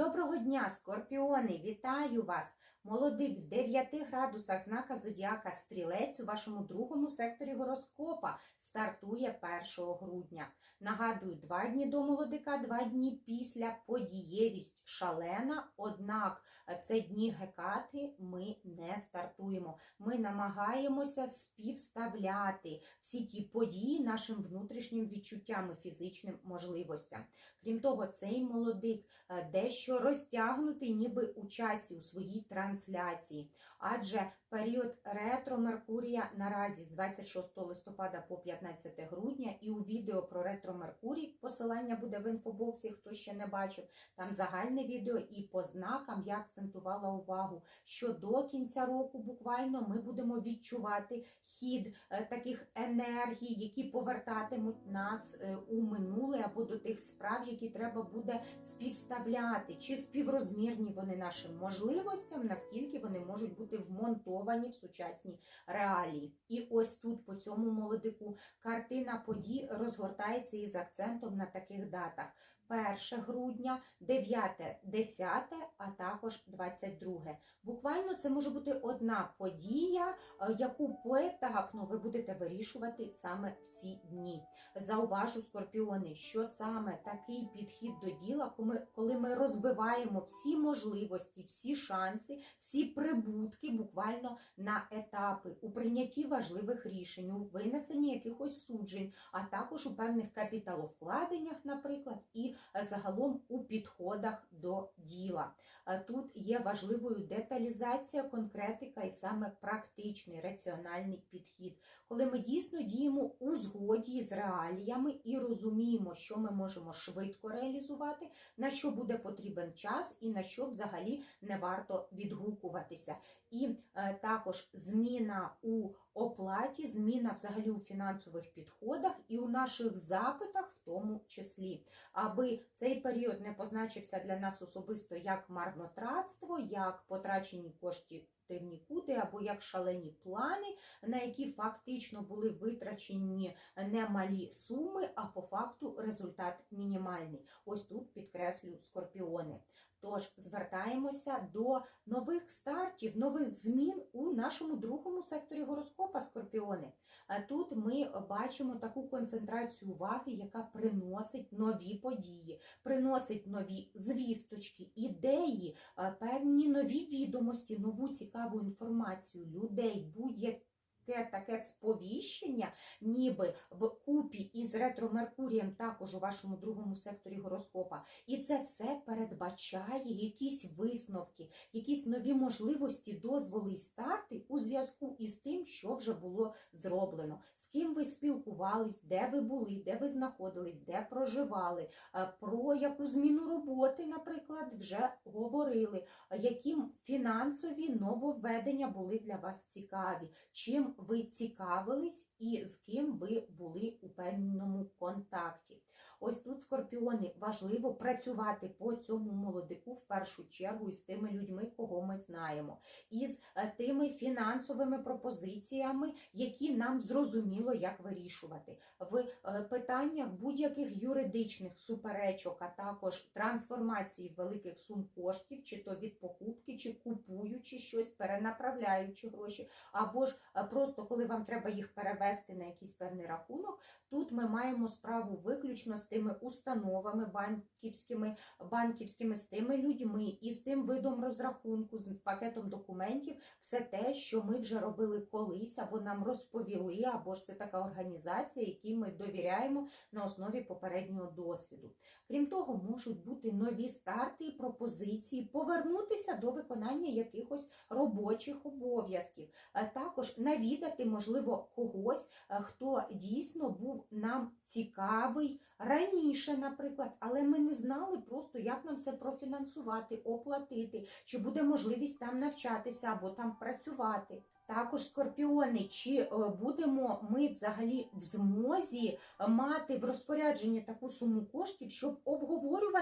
Доброго дня, скорпіони! Вітаю вас! Молодик в 9 градусах знака Зодіака Стрілець у вашому другому секторі гороскопа стартує 1 грудня. Нагадую, два дні до молодика, два дні після подієвість шалена. Однак це дні гекати ми не стартуємо. Ми намагаємося співставляти всі ті події нашим внутрішнім відчуттям і фізичним можливостям. Крім того, цей молодик е, дещо розтягнутий, ніби у часі у своїй трансляції, адже період ретро Меркурія наразі з 26 листопада по 15 грудня, і у відео про ретро Меркурій посилання буде в інфобоксі, хто ще не бачив. Там загальне відео і по знакам я акцентувала увагу, що до кінця року буквально ми будемо відчувати хід е, таких енергій, які повертатимуть нас е, у минуле або до тих справ, які треба буде співставляти, чи співрозмірні вони нашим можливостям, наскільки вони можуть бути вмонтовані в сучасні реалії. І ось тут, по цьому молодику, картина подій розгортається із акцентом на таких датах. 1 грудня, 9, 10, а також 22. Буквально це може бути одна подія, е, яку поетапно ви будете вирішувати саме в ці дні. Зауважу, скорпіони, що саме такий підхід до діла, коли ми розбиваємо всі можливості, всі шанси, всі прибутки буквально на етапи у прийнятті важливих рішень, у винесенні якихось суджень, а також у певних капіталовкладеннях, наприклад, і загалом у підходах до діла. Е, Тут є важливою деталізація, конкретика і саме практичний раціональний підхід, коли ми дійсно діємо у згоді з реаліями і розуміємо, що ми можемо швидко реалізувати, на що буде потрібен час і на що взагалі не варто відгукуватися. І е, також зміна у оплаті, зміна взагалі у фінансових підходах і у наших запитах, в тому числі, аби цей період не позначився для нас особисто як марнотратство, як потрачені кошти. В нікуди або як шалені плани, на які фактично були витрачені немалі суми, а по факту результат мінімальний. Ось тут підкреслю скорпіони. Тож звертаємося до нових стартів, нових змін у нашому другому секторі гороскопа скорпіони. Тут ми бачимо таку концентрацію уваги, яка приносить нові події, приносить нові звісточки, ідеї, е, певні нові відомості, нову цікаву інформацію людей, будь-які. Таке сповіщення, ніби в купі із ретро Меркурієм, також у вашому другому секторі гороскопа. І це все передбачає якісь висновки, якісь нові можливості, дозволи і старти у зв'язку із тим, що вже було зроблено. З ким ви спілкувались, де ви були, де ви знаходились, де проживали, е, про яку зміну роботи, наприклад, вже говорили, які фінансові нововведення були для вас цікаві, чим ви цікавились і з ким ви були у певному контакті. Ось тут, скорпіони, важливо працювати по цьому молодику в першу чергу із тими людьми, кого ми знаємо, із е, тими фінансовими пропозиціями, які нам зрозуміло, як вирішувати. В е, питаннях будь-яких юридичних суперечок, а також трансформації великих сум коштів, чи то від покупки, чи купуючи щось, перенаправляючи гроші, або ж е, просто коли вам треба їх перевести на якийсь певний рахунок, тут ми маємо справу виключно з тими установами банківськими, банківськими, з тими людьми і з тим видом розрахунку, з пакетом документів, все те, що ми вже робили колись, або нам розповіли, або ж це така організація, якій ми довіряємо на основі попереднього досвіду. Крім того, можуть бути нові старти і пропозиції, повернутися до виконання якихось робочих обов'язків, а також навідати, можливо, когось, е, хто дійсно був нам цікавий раніше, наприклад, але ми не знали просто, як нам це профінансувати, оплатити, чи буде можливість там навчатися або там працювати. Також скорпіони, чи е, будемо ми взагалі в змозі мати в розпорядженні таку суму коштів, щоб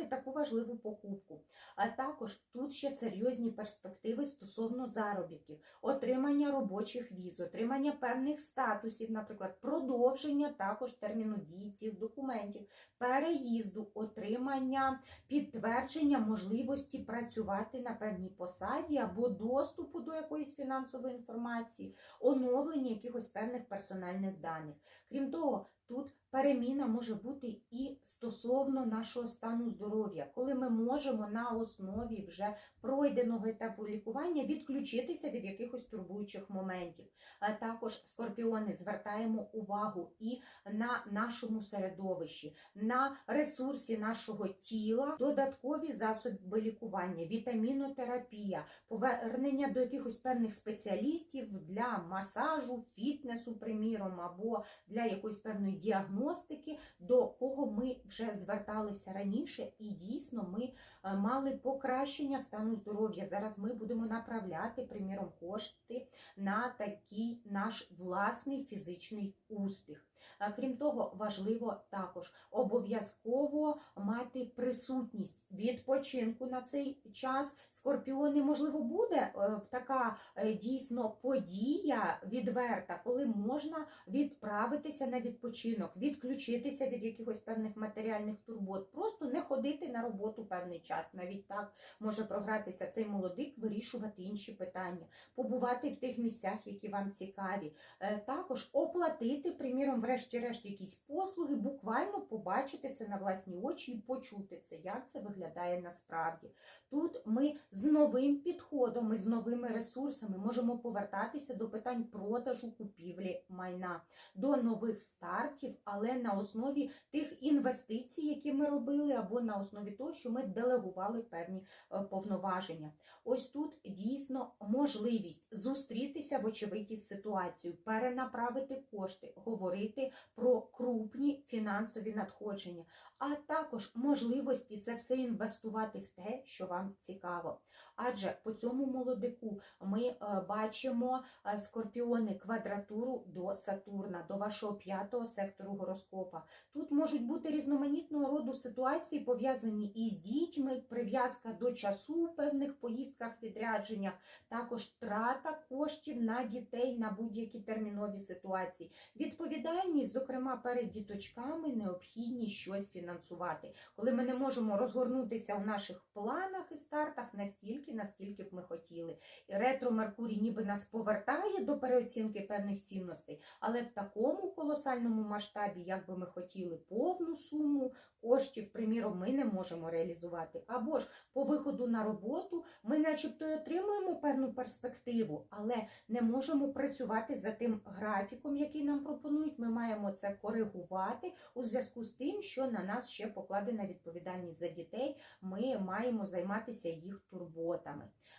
обговорювати таку важливу покупку. А також тут ще серйозні перспективи стосовно заробітків, отримання робочих віз, отримання певних статусів, наприклад, продовження також терміну дії цих документів, переїзду, отримання підтвердження можливості працювати на певній посаді або доступу до якоїсь фінансової інформації, оновлення якихось певних персональних даних. Крім того, тут переміна може бути і стосовно нашого стану здоров'я, коли ми можемо на основі вже пройденого етапу лікування відключитися від якихось турбуючих моментів. А також скорпіони звертаємо увагу і на нашому середовищі, на ресурсі нашого тіла, додаткові засоби лікування, вітамінотерапія, повернення до якихось певних спеціалістів для масажу, фітнесу, приміром, або для якоїсь певної діагностики, до кого ми вже зверталися раніше, і дійсно ми е, мали покращення стану здоров'я. Зараз ми будемо направляти, приміром, кошти на такий наш власний фізичний успіх. Крім того, важливо також обов'язково мати присутність відпочинку на цей час. Скорпіони, можливо, буде е, така е, дійсно подія відверта, коли можна відправитися на відпочинок, відключитися від якихось певних матеріальних турбот, просто не ходити на роботу певний час. Навіть так може програтися цей молодик, вирішувати інші питання, побувати в тих місцях, які вам цікаві. Е, Також оплатити, приміром, врешті-решт, якісь послуги, буквально побачити це на власні очі і почути це, як це виглядає насправді. Тут ми з новим підходом, і з новими ресурсами можемо повертатися до питань продажу купівлі майна, до нових стартів, але на основі тих інвестицій, які ми робили, або на основі того, що ми делегували певні е, повноваження. Ось тут дійсно можливість зустрітися в очевидній ситуацію, перенаправити кошти, говорити про крупні фінансові надходження, а також можливості це все інвестувати в те, що вам цікаво. Адже по цьому молодику ми е, бачимо е, скорпіони квадратуру до Сатурна, до вашого п'ятого сектору гороскопа. Тут можуть бути різноманітного роду ситуації, пов'язані із дітьми, прив'язка до часу у певних поїздках, відрядженнях, також трата коштів на дітей на будь-які термінові ситуації. Відповідальність, зокрема, перед діточками, необхідність щось фінансувати, коли ми не можемо розгорнутися в наших планах і стартах настільки, наскільки б ми хотіли. І ретро Меркурій ніби нас повертає до переоцінки певних цінностей, але в такому колосальному масштабі, як би ми хотіли, повну суму коштів, приміром, ми не можемо реалізувати. Або ж по виходу на роботу ми, начебто, й отримуємо певну перспективу, але не можемо працювати за тим графіком, який нам пропонують. Ми маємо це коригувати у зв'язку з тим, що на нас ще покладена відповідальність за дітей. Ми маємо займатися їх турботами.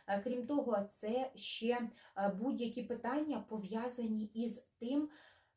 Е, Крім того, це ще е, будь-які питання пов'язані із тим.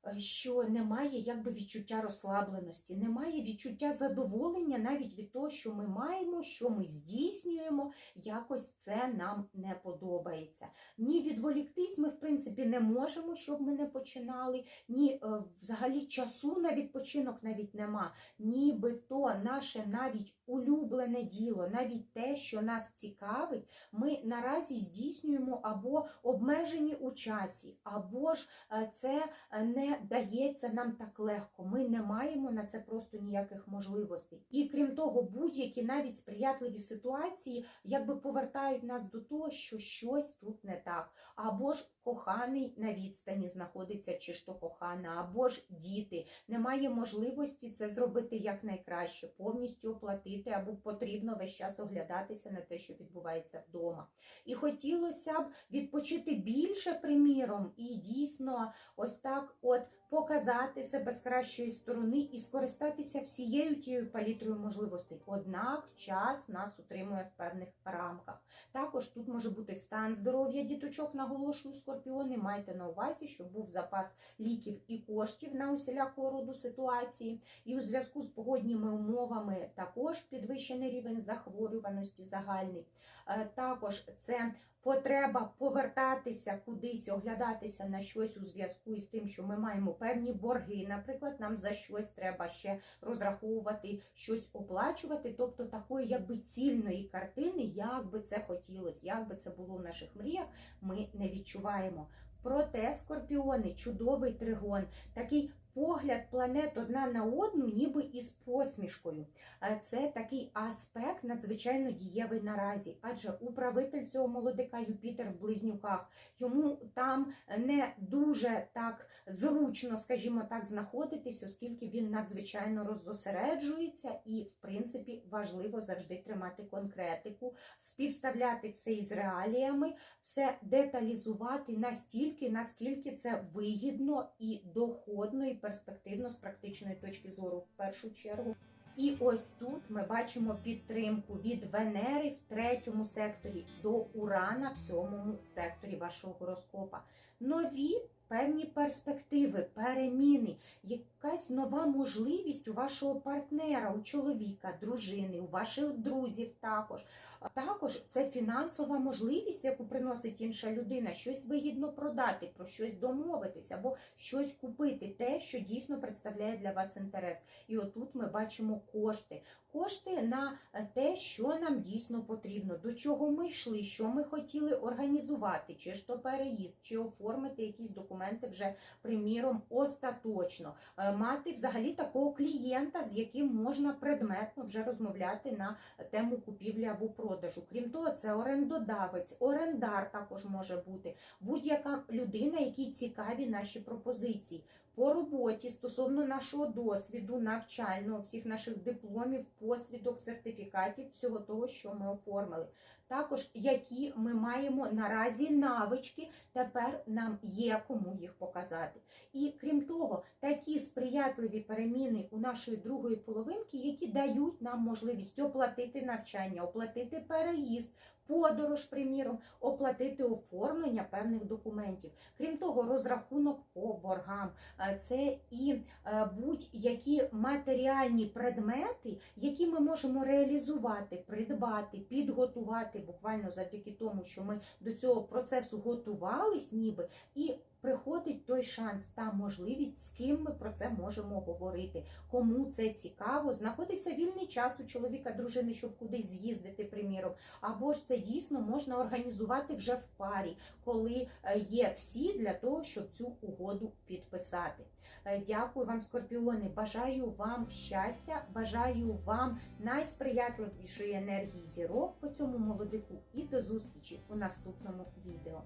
Е, Що немає якби відчуття розслабленості, немає відчуття задоволення навіть від того, що ми маємо, що ми здійснюємо, якось це нам не подобається. Ні відволіктись ми, в принципі, не можемо, щоб ми не починали, ні е, взагалі часу на відпочинок навіть нема. Нібито наше навіть улюблене діло, навіть те, що нас цікавить, ми наразі здійснюємо або обмежені у часі, або ж е, це е, дається нам так легко. Ми не маємо на це просто ніяких можливостей. І крім того, будь-які навіть сприятливі ситуації якби повертають нас до того, що щось тут не так. Або ж коханий на відстані знаходиться, чи ж то кохана, або ж діти. Немає можливості це зробити якнайкраще, повністю оплатити, або потрібно весь час оглядатися на те, що відбувається вдома. І хотілося б відпочити більше, приміром, і дійсно ось так от показати себе з кращої сторони і скористатися всією тією палітрою можливостей. Однак час нас утримує в певних рамках. Також тут може бути стан здоров'я діточок, наголошую скорпіони. Майте на увазі, щоб був запас ліків і коштів на усілякого роду ситуації. І у зв'язку з погодніми умовами також підвищений рівень захворюваності загальний. Е, Також це потреба повертатися кудись, оглядатися на щось у зв'язку із тим, що ми маємо певні борги. Наприклад, нам за щось треба ще розраховувати, щось оплачувати. Тобто такої якби цільної картини, як би це хотілося, як би це було в наших мріях, ми не відчуваємо. Проте скорпіони, чудовий тригон, такий погляд планет одна на одну, ніби із посмішкою. Е, Це такий аспект надзвичайно дієвий наразі, адже управитель цього молодика Юпітер в близнюках. Йому там не дуже так зручно, скажімо так, знаходитись, оскільки він надзвичайно роззосереджується і, в принципі, важливо завжди тримати конкретику, співставляти все із реаліями, все деталізувати настільки, наскільки це вигідно і доходно, і перспективно з практичної точки зору в першу чергу. І ось тут ми бачимо підтримку від Венери в третьому секторі до Урана в сьомому секторі вашого гороскопа. Нові певні перспективи, переміни, якась нова можливість у вашого партнера, у чоловіка, дружини, у ваших друзів також. А Також це фінансова можливість, яку приносить інша людина, щось вигідно продати, про щось домовитись або щось купити, те, що дійсно представляє для вас інтерес. І отут ми бачимо кошти. Кошти на е, те, що нам дійсно потрібно, до чого ми йшли, що ми хотіли організувати, чи ж то переїзд, чи оформити якісь документи вже приміром остаточно, Е, мати взагалі такого клієнта, з яким можна предметно вже розмовляти на тему купівлі або продажу. Крім того, це орендодавець, орендар також може бути будь-яка людина, якій цікаві наші пропозиції. По роботі стосовно нашого досвіду, навчального, всіх наших дипломів, посвідок, сертифікатів, всього того, що ми оформили. Також які ми маємо наразі навички, тепер нам є кому їх показати. І крім того, такі сприятливі переміни у нашої другої половинки, які дають нам можливість оплатити навчання, оплатити переїзд, подорож, приміром, оплатити оформлення певних документів. Крім того, розрахунок по боргам Е, це і е, будь-які матеріальні предмети, які ми можемо реалізувати, придбати, підготувати буквально завдяки тому, що ми до цього процесу готувались, ніби і. Приходить той шанс та можливість, з ким ми про це можемо говорити, кому це цікаво. Знаходиться вільний час у чоловіка, дружини, щоб кудись з'їздити, приміром. Або ж це дійсно можна організувати вже в парі, коли е, є всі для того, щоб цю угоду підписати. Е, Дякую вам, скорпіони. Бажаю вам щастя, бажаю вам найсприятливішої енергії зірок по цьому молодику. І до зустрічі у наступному відео.